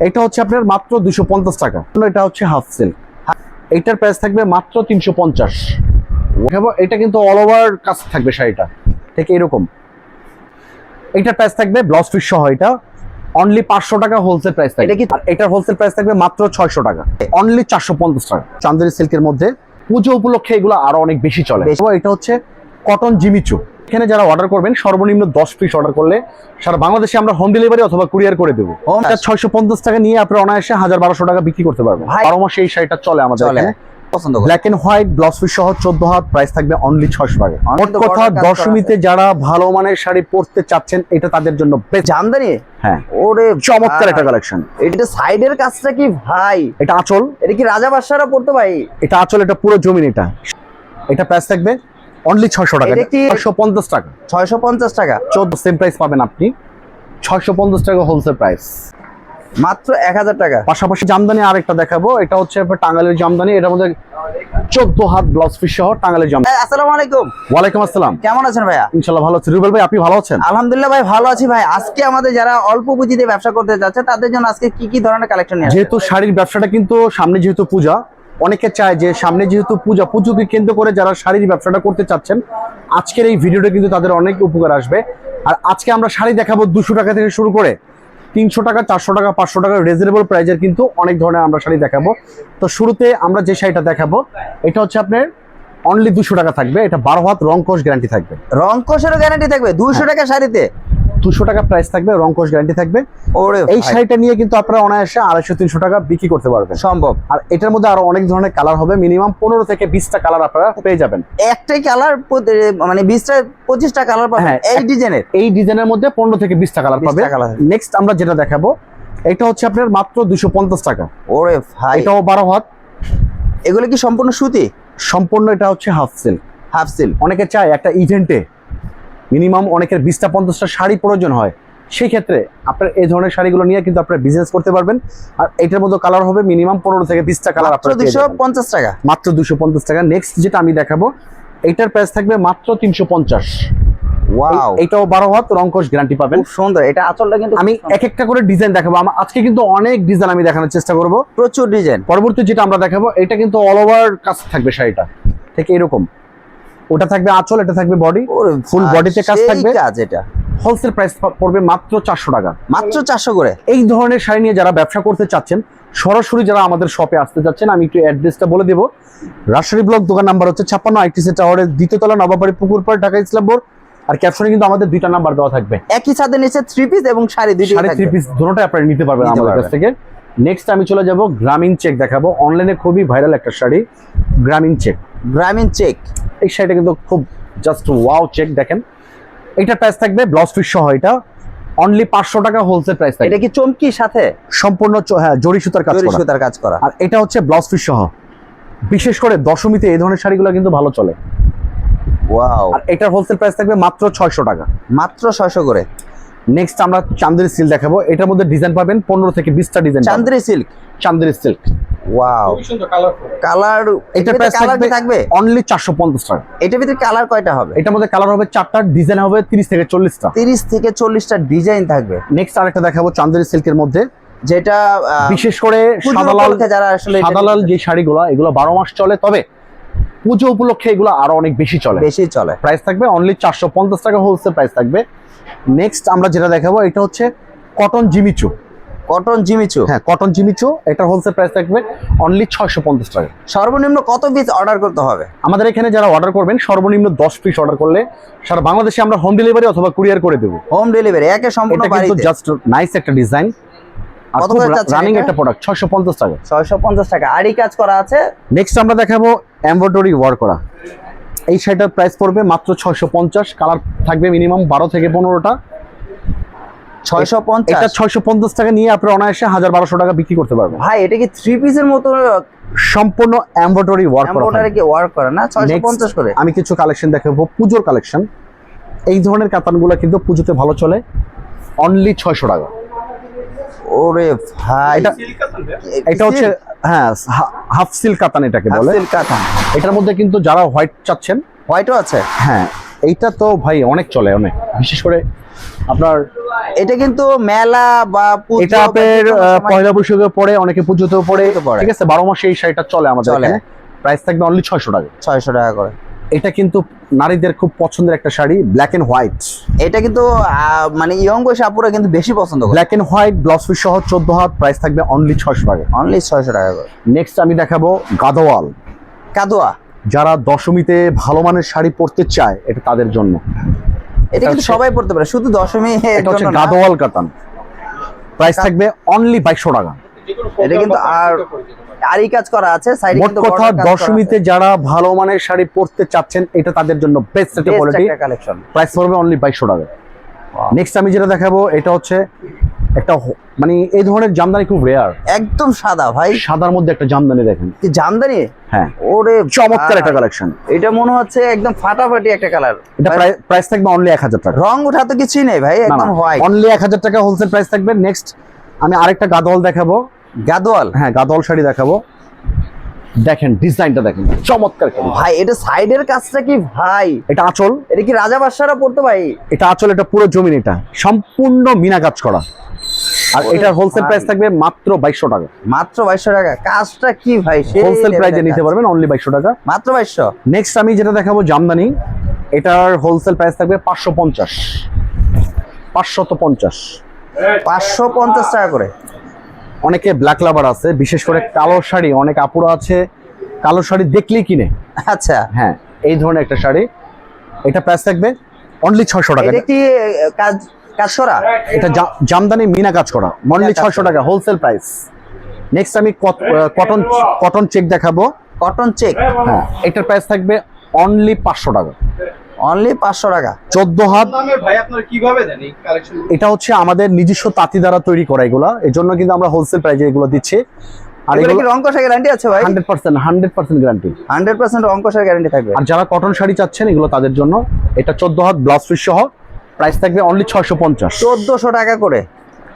এটা হচ্ছে আপনার মাত্র দুশো পঞ্চাশ টাকা। এটা হচ্ছে হাফ সিল্ক এইটার প্রাইস থাকবে মাত্র তিনশো পঞ্চাশ। এটা কিন্তু অল ওভার কাজ থাকবে শাড়িটা। ঠিক এরকম। এইটার প্রাইস থাকবে ব্লাউজ পিস সহ এটা। অনলি পাঁচশো টাকা হোলসেল প্রাইস থাকবে। এটা কি- এটার হোলসেল প্রাইস থাকবে মাত্র ছয়শো টাকা। অনলি চারশো পঞ্চাশ টাকা। চান্দেরি সিল্কের মধ্যে পুজো উপলক্ষে এগুলো আরও অনেক বেশি চলে। এটা হচ্ছে কটন জিমিচু এখানে যারা অর্ডার করবেন সর্বনিম্ন দশ পিস অর্ডার করলে সারা বাংলাদেশে আমরা হোম ডেলিভারি অথবা কুরিয়ার করে দেবো। ছয়শো পঞ্চাশ টাকা নিয়ে আপনার অনায়াসে হাজার বারোশো টাকা বিক্রি করতে পারবেন। বারো মাসে এই শাড়িটা চলে আমাদের পছন্দ black and white blouse piece সহ চোদ্দ হাত প্রাইস থাকবে অনলি ছয়শো টাকা। মোট কথা border কাজ করা দশমীতে যারা ভালো মানের শাড়ি পরতে চাচ্ছেন এটা তাদের জন্য জামদানি? হ্যাঁ। ওরে চমৎকার একটা কালেকশন এটা সাইডের কাজটা কি ভাই? এটা আঁচল। এটা কি রাজা বাদশারা পড়তো ভাই? এটা আঁচল এটা পুরো জমিন এটা। এটা প্রাইস থাকবে অনলি ছয়শো টাকা। এটা কি- ছয়শো পঞ্চাশ টাকা। ছয়শো পঞ্চাশ টাকা? চোদ্দ সেম প্রাইস পাবেন আপনি। ছয়শো পঞ্চাশ টাকা হোলসেল প্রাইস মাত্র এক হাজার টাকা। পাশাপাশি জামদানি আরেকটা দেখাবো। এটা হচ্ছে আপনার টাঙ্গালের জামদানি। এটার মধ্যে চোদ্দ হাত ব্লাউজ পিস সহ টাঙ্গালের জামদানি। এই, আসসালামু আলাইকুম। ওয়ালাইকুম আসসালাম। কেমন আছেন ভাইয়া? ইনশাল্লাহ ভালো আছি। রুবেল ভাই আপনি ভালো আছেন? আলহামদুলিল্লাহ ভাই ভালো আছি ভাই। আজকে আমাদের যারা অল্প পুঁজিতে ব্যবসা করতে যাচ্ছে তাদের জন্য আজকে কি কি ধরনের কালেকশন নিয়ে যেহেতু শাড়ির ব্যবসাটা কিন্তু সামনে যেহেতু পূজা অনেকে চায় যে সামনে যেহেতু পূজা, পুজোকে কেন্দ্র করে যারা শাড়ির ব্যবসাটা করতে চাচ্ছেন, আজকের এই ভিডিওটা কিন্তু তাদের অনেক উপকার আসবে। আর আজকে আমরা শাড়ি দেখাবো দুশো টাকা থেকে শুরু করে তিনশো টাকা, চারশো টাকা, পাঁচশো টাকা রিজনেবল প্রাইজের কিন্তু অনেক ধরনের আমরা শাড়ি দেখাবো। তো শুরুতে আমরা যে শাড়িটা দেখাবো, এটা হচ্ছে আপনার অনলি দুশো টাকা থাকবে, এটা বারো হাত রং কোষ গ্যারান্টি থাকবে। রং কোষেরও গ্যারান্টি থাকবে হ্যাঁ। টাকা শাড়িতে। দুশো টাকা প্রাইস থাকবে রং কোষ গ্যারান্টি থাকবে। ওরে এই শাড়িটা নিয়ে কিন্তু আপনারা অনায়াসে আড়াইশো তিনশো টাকা বিক্রি করতে পারবেন। সম্ভব। আর এটার মধ্যে আরও অনেক ধরনের কালার হবে মিনিমাম পনেরো থেকে বিশটা কালার আপনারা পেয়ে যাবেন। একটাই কালার মানে বিশটা পঁচিশটা কালার পাবেন। হ্যাঁ, এই ডিজাইনের এই ডিজাইনের মধ্যে পনেরো থেকে বিশটা কালার 20টা পাবে নেক্সট আমরা যেটা দেখাবো এটা হচ্ছে আপনার মাত্র দুশো পঞ্চাশ টাকা। ওরে ভাই। এটাও বারো হাত। এগুলো কি সম্পূর্ণ সুতি? সম্পূর্ণ এটা হচ্ছে হাফ সেল হাফ সিল অনেকে চায় একটা ইভেন্টে মিনিমাম অনেকের বিশটা পঞ্চাশটা শাড়ি প্রয়োজন হয়। সেই ক্ষেত্রে আপনার এই ধরনের শাড়িগুলো নিয়ে কিন্তু আপনারা বিজনেস করতে পারবেন। আর এটার মধ্যে কালার হবে মিনিমাম পনেরো থেকে বিশটা কালার আপনারা দুশো পঞ্চাশ টাকা। মাত্র দুশো পঞ্চাশ টাকা। নেক্সট যেটা আমি দেখাবো এটার প্রাইস থাকবে মাত্র তিনশো পঞ্চাশ। ওয়াও এটাও বারো হাত রংকশ গ্যারান্টি পাবেন। সুন্দর। এটা আঁচলটা কিন্তু আমি এক একটা করে ডিজাইন দেখাবো। আমার আজকে কিন্তু অনেক ডিজাইন আমি দেখানোর চেষ্টা করব। প্রচুর ডিজাইন পরবর্তী যেটা আমরা দেখাবো এটা কিন্তু অল ওভার কাজ থাকবে শাড়িটা। ঠিক এরকম ওটা থাকবে আঁচল এটা থাকবে বডি Full body তে কাজ থাকবে? কাজ এটা। হোলসেল প্রাইস পড়বে মাত্র চারশো টাকা। মাত্র চারশো করে? এই ধরনের শাড়ি নিয়ে যারা ব্যবসা করতে চাচ্ছেন সরাসরি যারা আমাদের শপে আসতে চাচ্ছেন আমি একটু অ্যাড্রেসটা বলে দেবো। রাজশাহী ব্লক দোকান নাম্বার হচ্ছে ছাপ্পান্ন আইটিসি টাওয়ারের দ্বিতীয়তলা নবাবাড়ি পুকুরপাড় ঢাকা ইসলামপুর আর ক্যাপশনে কিন্তু আমাদের দুইটা নাম্বার দেওয়া থাকবে। একই সাথে নিচে থ্রি পিস এবং শাড়ি দুইটি সাড়ে থ্রি পিস দুটোটাই আপনারা নিতে পারবেন আমাদের কাছ থেকে। নেক্সট আমি চলে যাব গ্রামীণ চেক দেখাবো। অনলাইনে খুবই ভাইরাল একটা শাড়ি গ্রামীণ চেক গ্রামীণ চেক এই শাড়িটা কিন্তু খুব জাস্ট ওয়াও চেক দেখেন। এটা প্রাইস থাকবে ব্লাউজ পিস সহ এটা। অনলি পাঁচশো টাকা হোলসেল প্রাইস থাকবে। এটা কি চমকির সাথে? সম্পূর্ণ হ্যাঁ জরি সুতার কাজ জরি করা। সুতার কাজ করা। আর এটা হচ্ছে ব্লাউজ পিস সহ। বিশেষ করে দশমীতে এই ধরনের শাড়িগুলো কিন্তু ভালো চলে। ওয়াও আর এটার হোলসেল প্রাইস থাকবে মাত্র ছয়শো টাকা। মাত্র ছয়শো করে? নেক্সট আমরা চান্দেরি সিল্ক দেখাবো। এটার মধ্যে ডিজাইন পাবেন পনেরো থেকে বিশটা design Chanderi silk Chanderi silk. Wow colour এটা প্রাইস থাকবে থাকবে? অনলি চারশো পঞ্চাশ টাকা। এটার ভিতরে কালার কয়টা হবে? এটার মধ্যে কালার হবে চারটা ডিজাইন হবে তিরিশ থেকে চল্লিশটা। তিরিশ থেকে চল্লিশটা ডিজাইন থাকবে। নেক্সট আরেকটা দেখাবো চান্দেরি সিল্কের মধ্যে। যেটা বিশেষ করে সাদালাল যারা আসলে সাদালাল যে শাড়িগুলো এগুলো বারো মাস চলে তবে পুজো উপলক্ষে এগুলো আরও অনেক বেশি চলে। বেশি চলে। প্রাইস থাকবে অনলি চারশো পঞ্চাশ টাকা হোলসেল প্রাইস থাকবে। নেক্সট আমরা যেটা দেখাবো এটা হচ্ছে cotton Jimmy Choo cotton Jimmy Choo হ্যাঁ কটন জিমিচু এটার হোলসেল প্রাইস থাকবে অনলি ছয়শো পঞ্চাশ টাকা। সর্বনিম্ন কত পিস অর্ডার করতে হবে? আমাদের এখানে যারা অর্ডার করবেন সর্বনিম্ন দশ পিস অর্ডার করলে সারা বাংলাদেশে আমরা হোম ডেলিভারি অথবা কুরিয়ার করে দেবো। হোম ডেলিভারি একে সম্পূর্ণ কিন্তু জাস্ট নাইস একটা ডিজাইন রানিং একটা প্রোডাক্ট ছয়শো পঞ্চাশ টাকা। ছয়শো পঞ্চাশ টাকা। আড়ি কাজ করা আছে? নেক্সট আমরা দেখাবো এমব্রয়ডারি ওয়ার্ক করা। এই শাড়িটার প্রাইস পড়বে মাত্র ছয়শো পঞ্চাশ কালার থাকবে মিনিমাম বারো থেকে পনেরোটা। ছয়শো এটা পঞ্চাশ ছয়শো পঞ্চাশ টাকা নিয়ে আপনি অনায়াসে হাজার বারোশো টাকা বিক্রি করতে পারবেন। ভাই এটা কি থ্রি পিসের মতো সম্পূর্ণ এমব্রয়ডারি ওয়ার্ক করা এমব্রয়ডারি কি ওয়ার্ক করে? না ছয়শো Next, পঞ্চাশ করে। আমি কিছু কালেকশন দেখাবো। পুজোর কালেকশন এই ধরনের কাতানগুলো কিন্তু পুজোতে ভালো চলে। অনলি ছয়শো টাকা। ওরে ভাই এটা এটা হচ্ছে হ্যাঁ হাফ সিল্ক কাতান এটাকে বলে। কাঁথা এটার মধ্যে কিন্তু যারা হোয়াইট চাচ্ছেন হোয়াইটও আছে? হ্যাঁ এইটা তো ভাই অনেক চলে অনেক। বিশেষ করে আপনার এটা কিন্তু মেলা বা এটা আপনার পয়লা বৈশাখে পরে অনেকে পুজোতেও পড়ে। ঠিক আছে বারো মাসে এই শাড়িটা চলে আমাদের চলে। এখানে। প্রাইস থাকবে অনলি ছয়শো টাকা। ছয়শো টাকা করে। এটা কিন্তু নারীদের খুব পছন্দের একটা শাড়ি ব্ল্যাক এন্ড হোয়াইট এটা কিন্তু মানে ইয়ং বয়সী আপুরা কিন্তু বেশি পছন্দ করে। Black and white blouse piece সহ চোদ্দ হাত প্রাইস থাকবে অনলি ছয়শো টাকা। অনলি ছয়শো টাকা করে। নেক্সট আমি দেখাবো গাদোয়াল। কাদুয়া যারা দশমীতে ভালো মানের শাড়ি পরতে চায় এটা তাদের জন্য। এটা কিন্তু সবাই পড়তে পারে শুধু দশমী এটা হচ্ছে গাদওয়াল গাদোয়াল কাতান। প্রাইস থাকবে অনলি বাইশশো টাকা। এটা কিন্তু আর আরই কাজ করা আছে সাইডে মোট কিন্তু কথা দশমীতে যারা ভালো মানের শাড়ি পরতে চাচ্ছেন এটা তাদের জন্য বেস্ট। একটা কোয়ালিটি কালেকশন প্রাইস পড়বে অনলি বাইশশো টাকা। নেক্সট আমি যেটা দেখাবো এটা হচ্ছে একটা মানে এই ধরনের জামদানি খুব রেয়ার একদম সাদা ভাই। সাদার মধ্যে একটা জামদানি দেখেন। কি জামদানি? হ্যাঁ। ওরে চমৎকার একটা কালেকশন এটা মনে হচ্ছে একদম ফাটাফাটি একটা কালার এটা প্রাইস থাকবে অনলি এক হাজার টাকা। রং উঠা তো কিছুই নেই ভাই একদম হোয়াইট অনলি এক হাজার টাকা হোলসেল প্রাইস থাকবে। নেক্সট আমি আরেকটা গাদোয়াল দেখাবো। গাদোয়াল? হ্যাঁ গাদোয়াল শাড়ি দেখাবো। দেখেন ডিজাইনটা দেখেন। চমৎকার ভাই এটা সাইডের কাজটা কি ভাই? এটা আঁচল। এটা কি রাজা বাদশারা পড়তো ভাই? এটা আঁচল এটা পুরো জমিন এটা। সম্পূর্ণ মিনা কাজ করা। আর এটার হোলসেল। প্রাইস থাকবে মাত্র বাইশশো টাকা। মাত্র বাইশশো টাকা। কাজটা কি ভাই? হোলসেল প্রাইসে নিতে পারবেন অনলি বাইশশো টাকা। মাত্র বাইশশো? নেক্সট আমি যেটা দেখাবো জামদানি এটার হোলসেল প্রাইস থাকবে পাঁচশো পঞ্চাশ। পাঁচশত পঞ্চাশ। পাঁচশো পঞ্চাশ টাকা করে। অনেকে ব্ল্যাক লাভার আছে বিশেষ করে কালো শাড়ি অনেক আপুরা আছে কালো শাড়ি দেখলেই কিনে। আচ্ছা। হ্যাঁ এই ধরনের একটা শাড়ি। এটা প্রাইস থাকবে অনলি ছয়শো টাকা। এটা কি কাজ কাজ করা? এটা জামদানি মিনা কাজ করা। কাজ ছয়শো টাকা হোলসেল প্রাইস নেক্সট আমি কটন কটন চেক দেখাবো। কটন চেক হ্যাঁ এটার প্রাইস থাকবে অনলি পাঁচশো টাকা। অনলি পাঁচশো টাকা? চোদ্দ হাত এটা হচ্ছে আমাদের নিজস্ব তাঁতি দ্বারা তৈরি করা এগুলা। এর জন্য কিন্তু আমরা হোলসেল প্রাইজে এগুলো দিচ্ছি। আর এগুলো কি রং কষা গ্যারান্টি আছে ভাই? Hundred percent hundred percent guarantee hundred percent রং কষার গ্যারান্টি থাকবে। আর যারা কটন শাড়ি চাচ্ছেন এগুলো তাদের জন্য এটা চোদ্দ হাত ব্লাউজ পিস সহ। প্রাইস থাকবে অনলি ছয়শো পঞ্চাশ। চোদ্দশো টাকা করে।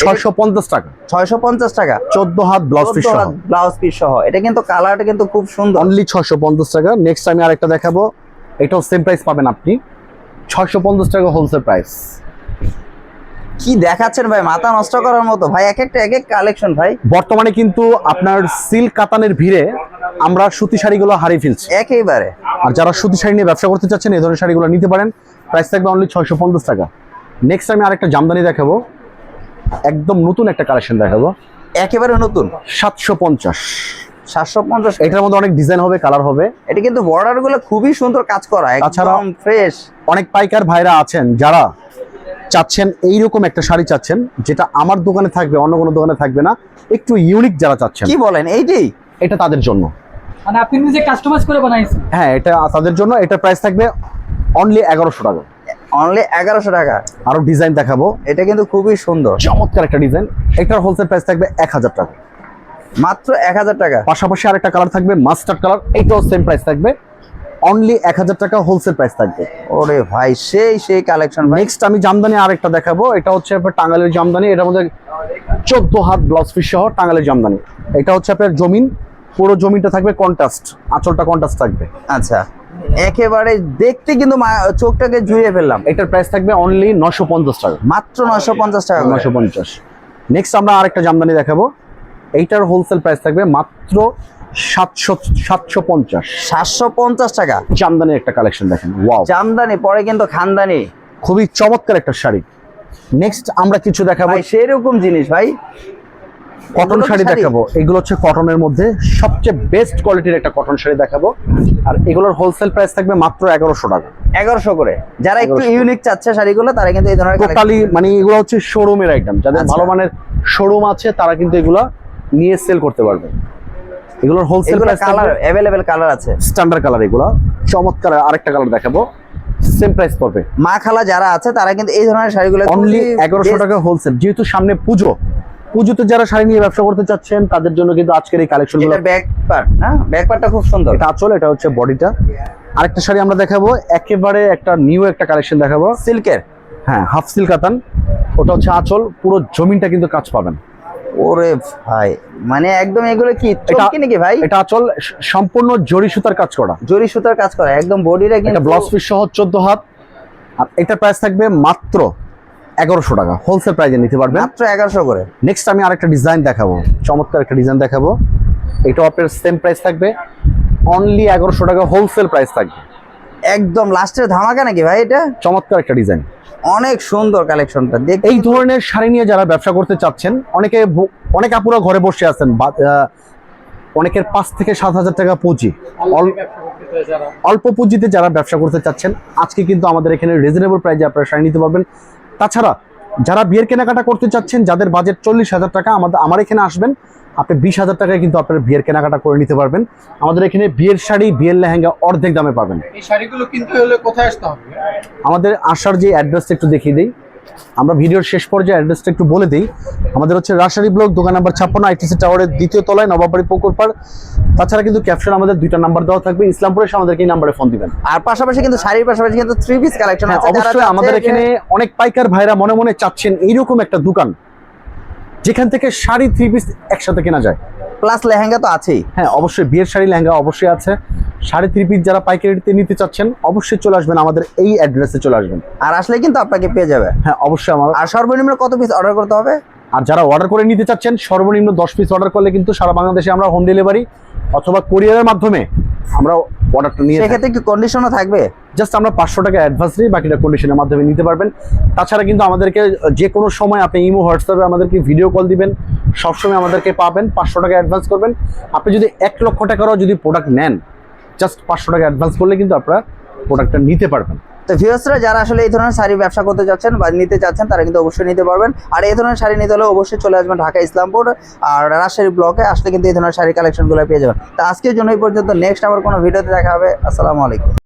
ছয়শো পঞ্চাশ টাকা। ছয়শো পঞ্চাশ টাকা। চোদ্দ হাত ব্লাউজ পিস সহ। ব্লাউজ পিস সহ। এটা কিন্তু কালারটা কিন্তু খুব সুন্দর। অনলি ছয়শো পঞ্চাশ টাকা। নেক্সট আমি আরেকটা দেখাবো। এটাও সেম প্রাইস পাবেন আপনি। ছয়শো পঞ্চাশ টাকা হোলসেল প্রাইস কি দেখাচ্ছেন ভাই? মাথা নষ্ট করার মতো। ভাই এক একটা এক এক কালেকশন ভাই। বর্তমানে কিন্তু আপনার সিল্ক কাতানের ভিড়ে আমরা সুতি শাড়িগুলো হারিয়ে ফেলছি। একেবারে। আর যারা সুতি শাড়ি নিয়ে ব্যবসা করতে চাচ্ছেন এই ধরনের শাড়িগুলো নিতে পারেন। প্রাইস থাকবে অনলি ছয়শো পঞ্চাশ টাকা। নেক্সট আমি আরেকটা জামদানি দেখাবো। একদম নতুন একটা কালেকশন দেখাবো। একেবারে নতুন? সাতশো পঞ্চাশ। সাতশো পঞ্চাশ? এটার মধ্যে অনেক ডিজাইন হবে কালার হবে। এটা কিন্তু বর্ডারগুলো খুবই সুন্দর কাজ করা একদম ফ্রেশ অনেক পাইকার ভাইরা আছেন যারা চাচ্ছেন এইরকম একটা শাড়ি চাচ্ছেন যেটা আমার দোকানে থাকবে অন্য কোনো দোকানে থাকবে না। একটু ইউনিক যারা চাচ্ছেন। কি বলেন এইটাই এটা তাদের জন্য। মানে আপনি নিজে কাস্টমাইজ করে বানাইছেন। হ্যাঁ এটা তাদের জন্য এটা প্রাইস থাকবে অনলি এগারোশো টাকা। অনলি এগারোশো টাকা। আরও ডিজাইন দেখাবো। এটা কিন্তু খুবই সুন্দর। চমৎকার একটা ডিজাইন এটার হোলসেল প্রাইস থাকবে এক হাজার টাকা। মাত্র এক হাজার টাকা। পাশাপাশি আরেকটা কালার থাকবে মাস্টার্ড কালার এইটাও সেম প্রাইস থাকবে। অনলি এক হাজার টাকা হোলসেল প্রাইস থাকবে। ওরে ভাই সেই সেই কালেকশন নেক্সট আমি জামদানি আরেকটা দেখাবো। এটা হচ্ছে আপনার টাঙ্গালের জামদানি। এটার মধ্যে চোদ্দ হাত ব্লাউজ পিস সহ টাঙ্গালের জামদানি। এটা হচ্ছে আপনার জমিন। পুরো জমিটা থাকবে কন্ট্রাস্ট আঁচলটা কন্ট্রাস্ট থাকবে। আচ্ছা। একেবারে দেখতে কিন্তু চোখটাকে জুড়িয়ে ফেললাম। এটার প্রাইস থাকবে অনলি নশো পঞ্চাশ টাকা। মাত্র নশো পঞ্চাশ টাকা নশো পঞ্চাশ। নেক্সট আমরা আরেকটা জামদানি দেখাবো। এইটার হোলসেল প্রাইস থাকবে মাত্র সাতশো সাতশো পঞ্চাশ। সাতশো পঞ্চাশ টাকা। জামদানির একটা কালেকশন দেখেন। ওয়াও জামদানি পরে কিন্তু খানদানি। খুবই চমৎকার একটা শাড়ি। নেক্সট আমরা কিছু দেখাবো। সেরকম জিনিস ভাই। কটন শাড়ি? দেখাবো। এগুলো হচ্ছে কটনের মধ্যে সবচেয়ে বেস্ট কোয়ালিটির একটা কটন শাড়ি দেখাবো। আর এগুলোর হোলসেল প্রাইস থাকবে মাত্র এগারোশো টাকা। এগারোশো করে। যারা একটু ইউনিক চাচ্ছে শাড়িগুলো তারা কিন্তু এই ধরনের টোটালি মানে এগুলো হচ্ছে শোরুমের আইটেম যাদের আচ্ছা। ভালো মানের শোরুম আছে তারা কিন্তু এগুলা নিয়ে সেল করতে পারবে। এগুলোর wholesale price colour available colour আছে। স্ট্যান্ডার্ড কালার এগুলো। চমৎকার আরেকটা কালার দেখাবো। সেম প্রাইস পড়বে। মা খালা যারা আছে তারা কিন্তু এই ধরনের শাড়িগুলো অনলি খুবই এগারোশো best। টাকা হোলসেল যেহেতু সামনে পুজো পুজোতে যারা শাড়ি নিয়ে ব্যবসা করতে চাচ্ছেন তাদের জন্য কিন্তু আজকের এই কালেকশনগুলো এটা ব্যাক পার্ট না ব্যাক পার্টটা খুব সুন্দর। এটা আঁচল এটা হচ্ছে বডিটা আরেকটা শাড়ি আমরা দেখাবো একেবারে একটা নিউ একটা কালেকশন দেখাবো। সিল্কের হ্যাঁ হাফ সিল কাতান ওটা হচ্ছে আঁচল পুরো জমিনটা কিন্তু কাজ পাবেন। ওরে ভাই মানে একদম এগুলো কি এটা- চমকি নাকি ভাই? এটা আঁচল সম্পূর্ণ জরি সুতার কাজ করা। জরি সুতার কাজ করা একদম বডিটা কিন্তু ব্লাউজ পিস সহ চোদ্দ হাত। আর এটার প্রাইস থাকবে মাত্র এগারোশো টাকা। হোলসেল প্রাইজে নিতে পারবেন। মাত্র এগারোশো করে। নেক্সট আমি আরেকটা ডিজাইন দেখাবো। চমৎকার একটা ডিজাইন দেখাবো। এটাও আপনার সেম প্রাইস থাকবে। অনলি এগারোশো টাকা হোলসেল প্রাইস থাকবে। একদম লাস্টের ধামাকা নাকি ভাই এটা? চমৎকার একটা ডিজাইন অনেক সুন্দর কালেকশনটা দেখ এই ধরনের শাড়ি নিয়ে যারা ব্যবসা করতে চাচ্ছেন অনেকে অনেক আপুরা ঘরে বসে আছেন অনেকের পাঁচ থেকে সাত হাজার টাকা পুঁজি। অল্প পুঁজিতে যারা ব্যবসা করতে চাচ্ছেন আজকে কিন্তু আমাদের এখানে রিজনেবল প্রাইজে আপনারা শাড়ি নিতে পারবেন। তাছাড়া যারা বিয়ের কেনাকাটা করতে চাচ্ছেন যাদের বাজেট চল্লিশ হাজার টাকা আমাদের আমার এখানে আসবেন আপনি বিশ হাজার টাকায় কিন্তু আপনার বিয়ের কেনাকাটা করে নিতে পারবেন। আমাদের এখানে বিয়ের শাড়ি বিয়ের লেহেঙ্গা অর্ধেক দামে পাবেন। এই শাড়িগুলো কিনতে হলে কোথায় আসতে হবে? আমাদের আসার যে অ্যাড্রেসটা একটু দেখিয়ে দিই। আমরা ভিডিওর শেষ পর্যায়ে অ্যাড্রেসটা একটু বলে দিই। আমাদের হচ্ছে রাজশাহী ব্লক দোকান নাম্বার ছাপ্পান্ন আইটিসি টাওয়ারের দ্বিতীয় তলায় নবাবাড়ি পুকুর পার তাছাড়া কিন্তু ক্যাপশন আমাদের দুইটা নাম্বার দেওয়া থাকবে ইসলামপুরে এসে আমাদেরকে এই নাম্বারে ফোন দিবেন। আর পাশাপাশি কিন্তু শাড়ির পাশাপাশি কিন্তু থ্রি পিস কালেকশন আছে অবশ্যই আমাদের এখানে অনেক পাইকার ভাইরা মনে মনে চাচ্ছেন এইরকম একটা দোকান। যেখান থেকে শাড়ি থ্রি পিস একসাথে কেনা যায়। প্লাস লেহেঙ্গা তো আছেই। হ্যাঁ অবশ্যই বিয়ের শাড়ি লেহেঙ্গা অবশ্যই আছে। শাড়ি থ্রি পিস যারা পাইকারিতে নিতে চাচ্ছেন অবশ্যই চলে আসবেন আমাদের এই অ্যাড্রেসে চলে আসবেন। আর আসলে কিন্তু আপনাকে পেয়ে যাবে। হ্যাঁ অবশ্যই আমার আর সর্বনিম্ন কত পিস অর্ডার করতে হবে? আর যারা অর্ডার করে নিতে চাচ্ছেন সর্বনিম্ন দশ পিস অর্ডার করলে কিন্তু সারা বাংলাদেশে আমরা হোম ডেলিভারি অথবা কোরিয়ারের মাধ্যমে আমরা অর্ডারটা নিয়ে। সেক্ষেত্রে কি কন্ডিশনও থাকবে? জাস্ট আমরা পাঁচশো টাকা অ্যাডভান্স নিই বাকিটা কন্ডিশনের মাধ্যমে নিতে পারবেন। তাছাড়া কিন্তু আমাদেরকে যে কোনো সময় আপনি ইমো হোয়াটসঅ্যাপে আমাদেরকে ভিডিও কল দিবেন। সবসময় আমাদেরকে পাবেন পাঁচশো টাকা অ্যাডভান্স করবেন। আপনি যদি এক লক্ষ টাকারও যদি প্রোডাক্ট নেন জাস্ট পাঁচশো টাকা অ্যাডভান্স করলে কিন্তু আপনারা প্রোডাক্টটা নিতে পারবেন। তো ভিউসরা যারা আসলে এই ধরনের শাড়ি ব্যবসা করতে চাচ্ছেন বা নিতে চাচ্ছেন, তারা কিন্তু অবশ্যই নিতে পারবেন। আর এই ধরনের শাড়ি নিতে হলে অবশ্যই চলে আসবেন ঢাকা ইসলামপুর আর রাজশাহী ব্লকে আসলে কিন্তু এই ধরনের শাড়ি কালেকশনগুলো পেয়ে যাবেন। তো আজকের জন্য এই পর্যন্ত। নেক্সট আবার কোনো ভিডিওতে দেখা হবে। আসসালামু আলাইকুম।